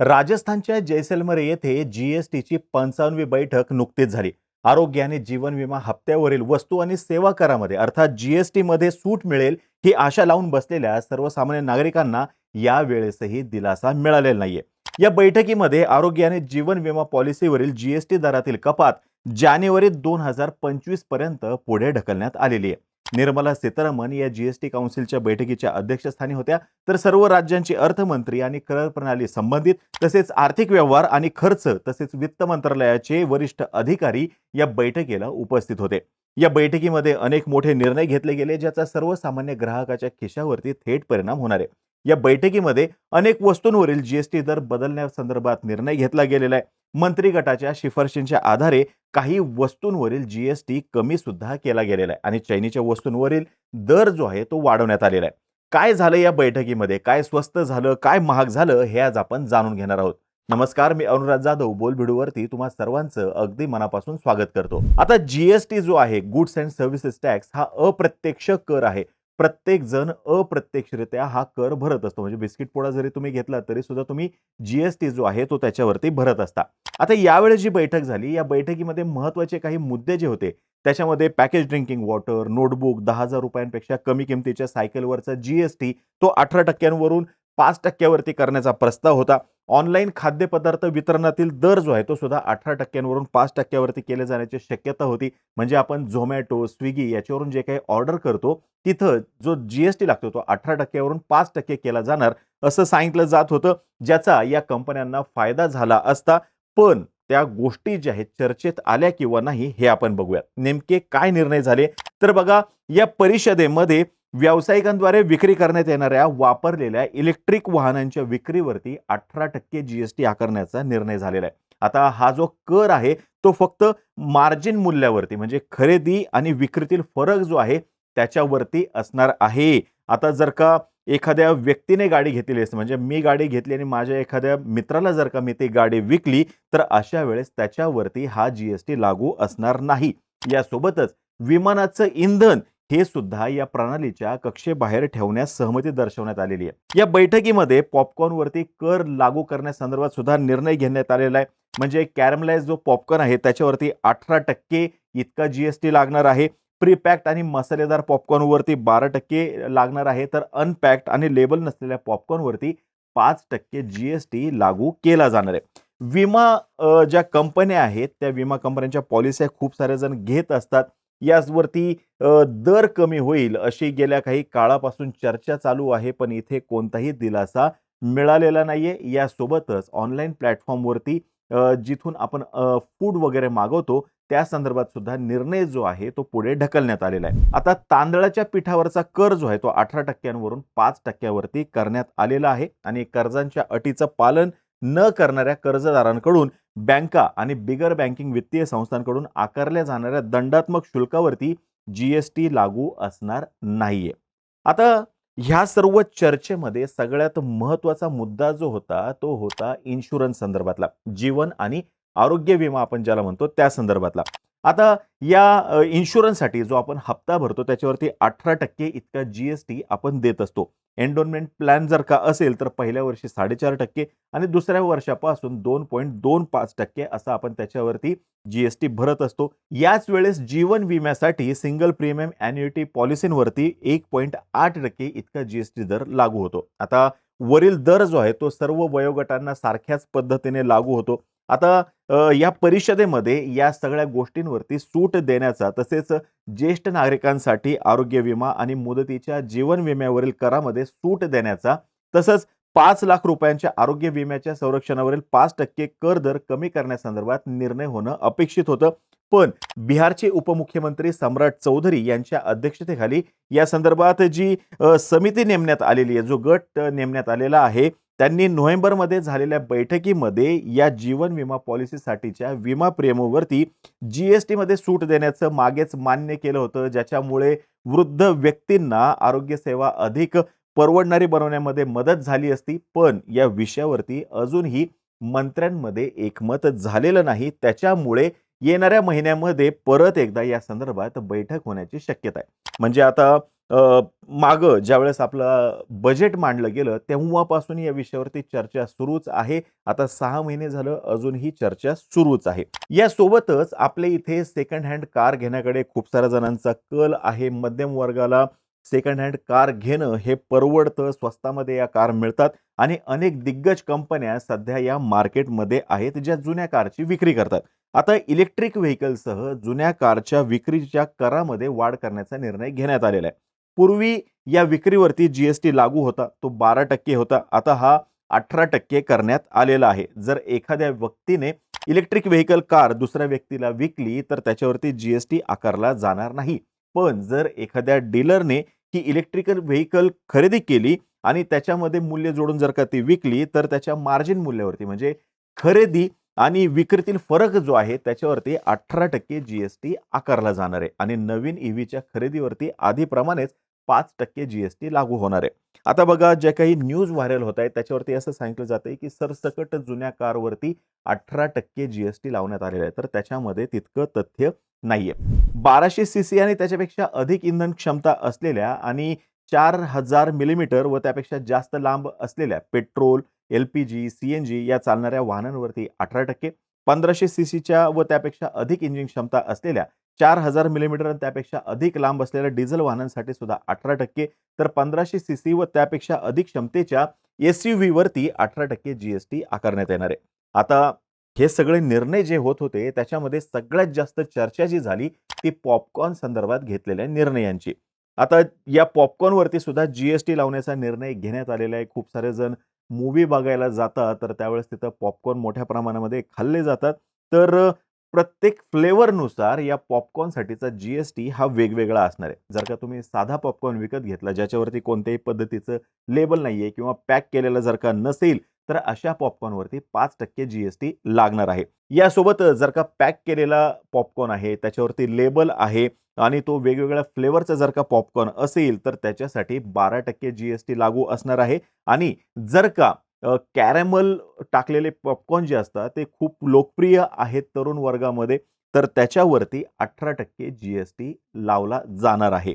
राजस्थानच्या जैसलमेर येथे जीएसटीची पंचावन्नवी बैठक नुकतीच झाली. आरोग्य आणि जीवन विमा हप्त्यावरील वस्तू आणि सेवा करामध्ये अर्थात जीएसटी मध्ये सूट मिळेल ही आशा लावून बसलेल्या सर्वसामान्य नागरिकांना या वेळेसही दिलासा मिळालेला नाहीये. या बैठकीमध्ये आरोग्य आणि जीवन विमा पॉलिसीवरील जीएसटी दरातील कपात जानेवारी दोन हजार पंचवीसपर्यंत पुढे ढकलण्यात आलेली आहे. निर्मला सीतारामन या जीएसटी काउन्सिलच्या बैठकीच्या अध्यक्षस्थानी होत्या. तर सर्व राज्यांचे अर्थमंत्री आणि कर प्रणाली संबंधित तसेच आर्थिक व्यवहार आणि खर्च तसेच वित्त मंत्रालयाचे वरिष्ठ अधिकारी या बैठकीला उपस्थित होते. या बैठकीमध्ये अनेक मोठे निर्णय घेतले गेले ज्याचा सर्वसामान्य ग्राहकाच्या खिशावरती थेट परिणाम होणार आहे. या बैठकीमध्ये अनेक वस्तूंवरील जीएसटी दर बदलण्यासंदर्भात निर्णय घेतला गेलेला आहे. मंत्री गटाच्या शिफारशींच्या आधारे काही वस्तूंवरील जीएसटी कमी सुद्धा केला गेलेला आहे आणि चैनीच्या वस्तूंवरील दर जो आहे तो वाढवण्यात आलेला आहे. काय झालं या बैठकीमध्ये? काय स्वस्त झालं? काय महाग झालं? हे आज आपण जाणून घेणार आहोत. नमस्कार मी अनुराग जाधव. बोल व्हिडिओवरती तुम्हा सर्वांचं अगदी मनापासून स्वागत करतो. आता जीएसटी जो आहे गुड्स अँड सर्व्हिसेस टॅक्स हा अप्रत्यक्ष कर आहे. प्रत्येक जण अप्रत्यक्षरित्या हा कर भरत असतो. म्हणजे बिस्किट पोळा जरी तुम्ही घेतला तरी सुद्धा तुम्ही जीएसटी जो आहे तो त्याच्यावरती भरत असता. आता यावेळी जी बैठक झाली या बैठकीमध्ये महत्त्वाचे काही मुद्दे जे होते त्याच्यामध्ये पॅकेज ड्रिंकिंग वॉटर नोटबुक दहा हजार रुपयांपेक्षा कमी किमतीच्या सायकलवरचा जीएसटी तो अठरा टक्क्यांवरून पाच टक्क्यावरती करण्याचा प्रस्ताव होता. ऑनलाईन खाद्यपदार्थ वितरणातील दर जो आहे तो सुद्धा अठरा टक्क्यांवरून पाच टक्क्यावरती केले जाण्याची शक्यता होती. म्हणजे आपण झोमॅटो स्विगी याच्यावरून जे काही ऑर्डर करतो तिथं जो जी एस टी लागतो तो अठरा टक्क्यावरून पाच टक्के केला जाणार असं सांगितलं जात होतं ज्याचा या कंपन्यांना फायदा झाला असता. पण त्या गोष्टी ज्या आहेत चर्चेत आल्या किंवा नाही हे आपण बघूया नेमके काय निर्णय झाले? तर बघा या परिषदेमध्ये व्यावसायिकांद्वारे विक्री करण्यात येणाऱ्या वापरलेल्या इलेक्ट्रिक वाहनांच्या विक्रीवरती अठरा टक्के जीएसटी आकारण्याचा निर्णय झालेला आहे. आता हा जो कर आहे तो फक्त मार्जिन मूल्यावरती म्हणजे खरेदी आणि विक्रीतील फरक जो आहे त्याच्यावरती असणार आहे. आता जर का एखाद्या व्यक्तीने गाडी घेतलेली असते म्हणजे मी गाडी घेतली आणि माझ्या एखाद्या मित्राला जर का मी ती गाडी विकली तर अशा वेळेस त्याच्यावरती हा जीएसटी लागू असणार नाही. यासोबतच विमानाचं इंधन हे सुद्धा या प्रणालीच्या कक्षेबाहेर ठेवण्यास सहमती दर्शवण्यात आलेली आहे. या बैठकीमध्ये पॉपकॉर्नवरती कर लागू करण्यासंदर्भात सुद्धा निर्णय घेण्यात आलेला आहे. म्हणजे कॅरमलाइज जो पॉपकॉर्न आहे त्याच्यावरती अठरा टक्के इतका जीएसटी लागणार आहे. प्रीपॅक्ड आणि मसालेदार पॉपकॉर्नवरती बारा टक्के लागणार आहे. तर अनपॅक्ड आणि लेबल नसलेल्या पॉपकॉर्नवरती पाच टक्के जीएसटी लागू केला जाणार आहे. विमा ज्या कंपन्या आहेत त्या विमा कंपन्यांच्या पॉलिसी खूप सारे जण घेत असतात. याचवरती दर कमी होईल अशी गेल्या काही काळापासून चर्चा चालू आहे पण इथे कोणताही दिलासा मिळालेला नाहीये. यासोबतच ऑनलाईन प्लॅटफॉर्मवरती जिथून आपण फूड वगैरे मागवतो त्या संदर्भात सुद्धा निर्णय जो आहे तो पुढे ढकलण्यात आलेला आहे. आता तांदळाच्या पिठावरचा कर जो आहे तो अठरा टक्क्यांवरून पाच टक्क्यावरती करण्यात आलेला आहे आणि कर्जांच्या अटीचं पालन न करणाऱ्या कर्जदारांकडून बँका आणि बिगर बँकिंग वित्तीय संस्थांकडून आकारल्या जाणाऱ्या दंडात्मक शुल्कावरती जीएसटी लागू असणार नाहीये. आता ह्या सर्व चर्चेमध्ये सगळ्यात महत्त्वाचा मुद्दा जो होता तो होता इन्शुरन्स संदर्भातला. जीवन आणि आरोग्य विमा आपण ज्याला म्हणतो त्या संदर्भातला. आता या इन्शुरन्ससाठी जो आपण हप्ता भरतो त्याच्यावरती अठरा टक्के इतका जी एस टी आपण देत असतो. एन्डोनमेंट प्लॅन जर का असेल तर पहिल्या वर्षी साडेचार टक्के आणि दुसऱ्या वर्षापासून दोन पॉईंट दोन पाच टक्के असं आपण त्याच्यावरती जी एस टी भरत असतो. याच वेळेस जीवन विम्यासाठी सिंगल प्रीमियम अॅन्युटी पॉलिसींवरती एक पॉईंट आठ टक्के इतका जी एस टी दर लागू होतो. आता वरील दर जो आहे तो सर्व वयोगटांना सारख्याच पद्धतीने लागू होतो. आता या परिषदेमध्ये या सगळ्या गोष्टींवरती सूट देण्याचा तसेच ज्येष्ठ नागरिकांसाठी आरोग्य विमा आणि मुदतीच्या जीवन विम्यावरील करामध्ये सूट देण्याचा तसंच पाच लाख रुपयांच्या आरोग्य विम्याच्या संरक्षणावरील पाच टक्के कर दर कमी करण्यासंदर्भात निर्णय होणं अपेक्षित होतं. पण बिहारचे उपमुख्यमंत्री सम्राट चौधरी यांच्या अध्यक्षतेखाली या संदर्भात जी समिती नेमण्यात आलेली आहे जो गट नेमण्यात आलेला आहे त्यांनी नोव्हेंबरमध्ये झालेल्या बैठकीमध्ये या जीवन विमा पॉलिसीसाठीच्या विमा प्रेमोवरती एस टीमध्ये सूट देण्याचं मागेच मान्य केलं होतं ज्याच्यामुळे वृद्ध व्यक्तींना आरोग्यसेवा अधिक परवडणारी बनवण्यामध्ये मदत झाली असती. पण या विषयावरती अजूनही मंत्र्यांमध्ये एकमत झालेलं नाही. त्याच्यामुळे येणाऱ्या महिन्यामध्ये परत एकदा या संदर्भात बैठक होण्याची शक्यता आहे. म्हणजे आता मागं ज्यावेळेस आपलं बजेट मांडलं गेलं तेव्हापासून या विषयावरती चर्चा सुरूच आहे. आता सहा महिने झालं अजूनही चर्चा सुरूच आहे. यासोबतच आपल्या इथे सेकंड हँड कार घेण्याकडे खूप साऱ्या जणांचा कल आहे. मध्यम वर्गाला सेकंड हँड कार घेणं हे परवडतं, स्वस्तामध्ये या कार मिळतात आणि अनेक दिग्गज कंपन्या सध्या या मार्केटमध्ये आहेत, ज्या जुन्या कारची विक्री करतात. आता इलेक्ट्रिक व्हेकलसह जुन्या कारच्या विक्रीच्या करामध्ये वाढ करण्याचा निर्णय घेण्यात आलेला आहे. पूर्वी या विक्रीवरती जी-एस-टी लागू होता. तो 12% होता. आता हा 18% करण्यात आलेला आहे. जर एखाद्या व्यक्तीने इलेक्ट्रिक व्हेकल कार दुसऱ्या व्यक्तीला विकली, तर त्याच्यावरती जी-एस-टी आकारला जाणार नाही. पण जर एखाद्या डीलरने ही इलेक्ट्रिकल व्हेकल खरेदी केली आणि त्याच्यामध्ये मूल्य जोडून जर का ती विकली, तर त्याच्या मार्जिन मूल्यावरती म्हणजे खरेदी आणि विक्रीतील फरक जो आहे त्याच्यावरती 18% जी-एस-टी आकारला जाणार आहे आणि नवीन ई व्हीच्या खरेदीवरती आधीप्रमाणेच पाच टक्के जी-एस-टी लागू होणार आहे. आता बघा ज्या काही न्यूज व्हायरल होत आहेत त्याच्यावरती असं सांगितलं जातंय, की सरसकट जुन्या कारवरती 18% जी-एस-टी लावण्यात आलेलं आहे. तर त्याच्यामध्ये तितकं तथ्य नाहीये. 1200 सीसी आणि त्याच्यापेक्षा अधिक इंधन क्षमता असलेल्या आणि चार हजार मिलीमीटर व त्यापेक्षा जास्त लांब असलेल्या पेट्रोल, एल-पी-जी, सी-एन-जी या चालणाऱ्या वाहनांवरती अठरा टक्के पंधराशे सी सीच्या व त्यापेक्षा अधिक इंजिन क्षमता असलेल्या चार हजार मिलीमीटर आणि त्यापेक्षा अधिक लांब असलेल्या डिझेल वाहनांसाठी सुद्धा 18%, तर पंधराशे सी सी व त्यापेक्षा अधिक क्षमतेच्या एस-यू-व्हीवरती 18% जी-एस-टी आकारण्यात येणार आहे. आता हे सगळे निर्णय जे होत होते त्याच्यामध्ये सगळ्यात जास्त चर्चा जी झाली ती पॉपकॉर्न संदर्भात घेतलेल्या निर्णयांची. आता या पॉपकॉर्नवरती सुद्धा जी-एस-टी लावण्याचा निर्णय घेण्यात आलेला आहे. खूप सारे जण मूव्ही बघायला जातात, तर त्यावेळेस तिथं पॉपकॉर्न मोठ्या प्रमाणामध्ये खाल्ले जातात. तर प्रत्येक फ्लेवरनुसार या पॉपकॉर्नसाठीचा जी-एस-टी हा वेगवेगळा असणार आहे. जर का तुम्ही साधा पॉपकॉर्न विकत घेतला, ज्याच्यावरती कोणत्याही पद्धतीचं लेबल नाही आहे किंवा पॅक केलेलं जर का नसेल, तर अशा पॉपकॉर्नवरती पाच टक्के जी-एस-टी लागणार आहे. यासोबत जर का पॅक केलेला पॉपकॉर्न आहे, त्याच्यावरती लेबल आहे आणि तो वेगवेगळ्या फ्लेवरचा जर का पॉपकॉर्न असेल, तर त्याच्यासाठी 12% जी-एस-टी लागू असणार आहे आणि जर का कॅरॅमल टाकलेले पॉपकॉर्न जे असतात ते खूप लोकप्रिय आहेत तरुण वर्गामध्ये, तर त्याच्यावरती 18% जी-एस-टी लावला जाणार आहे.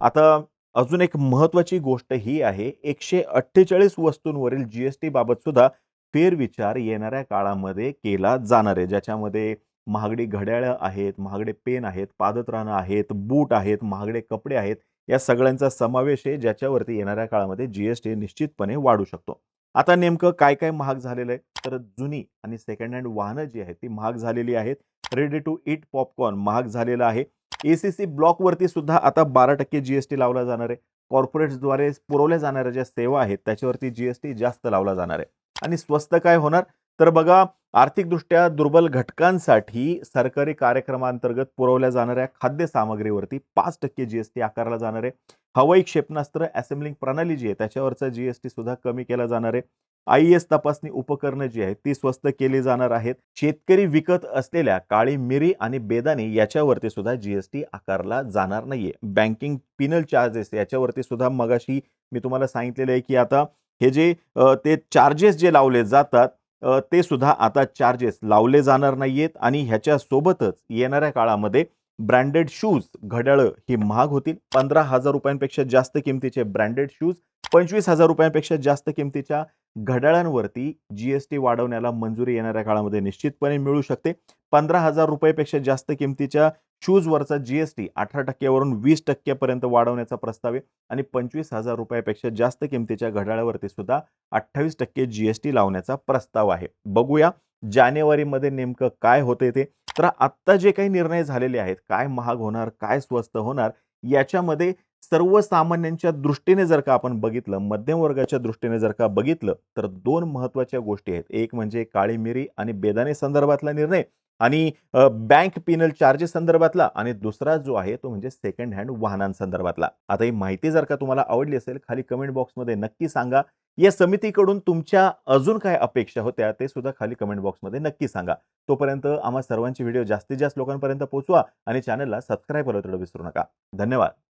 आता अजून एक महत्त्वाची गोष्ट ही आहे, 148 वस्तूंवरील जी-एस-टी बाबत सुद्धा फेरविचार येणाऱ्या काळामध्ये केला जाणार आहे. ज्याच्यामध्ये महागडी घड्याळं आहेत, महागडे पेन आहेत, पादत्राणं आहेत, बूट आहेत, महागडे कपडे आहेत. या सगळ्यांचा समावेश आहे, ज्याच्यावरती येणाऱ्या काळामध्ये जी-एस-टी निश्चितपणे वाढू शकतो. आता नेमकं काय-काय महाग झालेलं आहे? तर जुनी आणि सेकंड हँड वाहनं जी आहेत ती महाग झालेली आहेत. रेडी टू ईट पॉपकॉर्न महाग झालेलं आहे. ए-सी-सी ब्लॉकवरती सुद्धा आता 12% जी-एस-टी लावला जाणार आहे. कॉर्पोरेट्सद्वारे पुरवल्या जाणाऱ्या ज्या सेवा आहेत त्याच्यावरती जी-एस-टी जास्त लावला जाणार आहे. आणि स्वस्त काय होणार? तर बघा आर्थिकदृष्ट्या दुर्बल घटकांसाठी सरकारी कार्यक्रमांतर्गत पुरवल्या जाणाऱ्या खाद्य सामग्रीवरती पाच टक्के जी-एस-टी आकारला जाणार आहे. हवाई क्षेपणास्त्र असेंब्लिंग प्रणाली जी आहे त्याच्यावरचा जी-एस-टी सुद्धा कमी केला जाणार आहे. आय एस तपासणी उपकरणं जी आहेत ती स्वस्त केली जाणार आहेत. शेतकरी विकत असलेल्या काळी मिरी आणि बेदाणे याच्यावरती सुद्धा जी-एस-टी आकारला जाणार नाहीये. बँकिंग पिनल चार्जेस याच्यावरती सुद्धा मगाशी मी तुम्हाला सांगितलेलं आहे, की आता हे जे ते चार्जेस जे लावले जातात ते सुद्धा आता चार्जेस लावले जाणार नाहीयेत आणि ह्याच्यासोबतच येणाऱ्या काळामध्ये ब्रँडेड शूज, घड्याळं ही महाग होतील. पंधरा हजार रुपयांपेक्षा जास्त किमतीचे ब्रँडेड शूज, पंचवीस हजार रुपयांपेक्षा जास्त किमतीच्या घड्याळांवरती जी-एस-टी वाढवण्याला मंजुरी येणाऱ्या काळामध्ये निश्चितपणे मिळू शकते. पंधरा हजार रुपयेपेक्षा जास्त किमतीच्या शूजवरचा जी-एस-टी अठरा टक्क्यावरून वीस टक्क्यापर्यंत वाढवण्याचा प्रस्ताव आहे आणि पंचवीस हजार रुपयापेक्षा जास्त किमतीच्या घड्याळावरती सुद्धा 28% जी-एस-टी लावण्याचा प्रस्ताव आहे. बघूया जानेवारीमध्ये नेमकं काय होतंय ते. तर आत्ता जे काही निर्णय झालेले आहेत, काय महाग होणार, काय स्वस्त होणार, याच्यामध्ये सर्वसामान्यांच्या दृष्टीने जर का आपण बघितलं, मध्यम वर्गाच्या दृष्टीने जर का बघितलं, तर दोन महत्त्वाच्या गोष्टी आहेत. एक म्हणजे काळी मिरी आणि बेदाणे संदर्भातला निर्णय आणि बँक पिनल चार्जेस संदर्भातला आणि दुसरा जो आहे तो म्हणजे सेकंड हँड वाहनांसंदर्भातला. आता ही माहिती जर का तुम्हाला आवडली असेल, खाली कमेंट बॉक्समध्ये नक्की सांगा. या समितीकडून तुमच्या अजून काय अपेक्षा होत्या ते सुद्धा खाली कमेंट बॉक्समध्ये नक्की सांगा. तोपर्यंत आम्हा सर्वांची व्हिडिओ जास्तीत जास्त लोकांपर्यंत पोहोचवा आणि चॅनलला सबस्क्राईब करायला तेवढं विसरू नका. धन्यवाद.